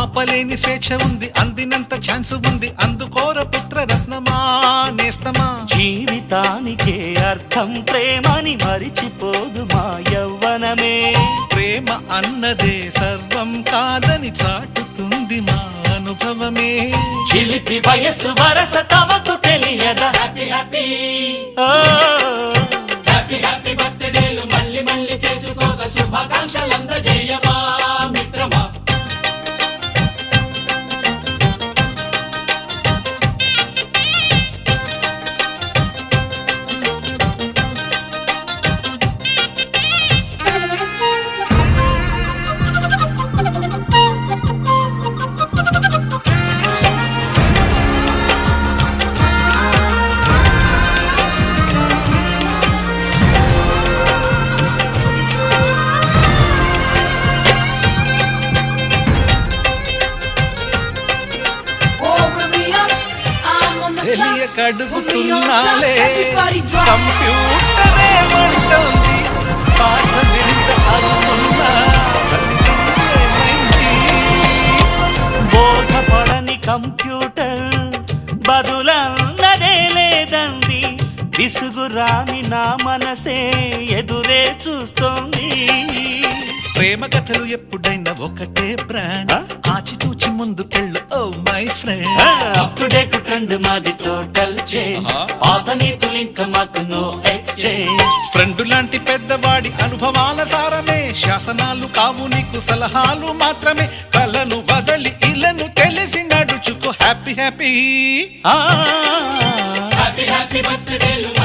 ఆపలేని స్వేచ్ఛ ఉంది అందినంత ఛాన్స్ ఉంది అందుకోర పుత్ర రత్నమా నేస్తమా? జీవితానికే అర్థం ప్రేమని మరిచిపోదు మా యవ్వనమే. ప్రేమ అన్నదే సర్వం కాదని చాటుతుంది మా అనుభవమే. చిలిపి వయస్సు వరస తమకు తెలియదా? హ్యాపీ హ్యాపీ హ్యాపీ హ్యాపీ చేసుకోక తెలియ కడుగుతున్నాలే. కంప్యూటరే పాట? బోధపడని కంప్యూటర్ బదులన్నదే లేదండి విసుగురాని నా మనసే ఎదురే చూస్తోంది ప్రేమ కథలు ఎప్పుడైనా ఒకటే బ్రాండ్ ఆ? ఆచితూచి ముందుకెళ్ళు ఓ my friend. Up to date trend మాది టోటల్ చేంజ్. పాత నీతులు ఇంకా మాకు నో ఎక్స్చేంజ్ ఫ్రెండ్ లాంటి పెద్దవాడి అనుభవాల సారమే. శాసనాలు కావు నీకు సలహాలు మాత్రమే. కలను వదలి ఇలను తెలిసి నడుచుకో. Happy happy. హ్యాపీ హ్యాపీ బర్త్డేలు.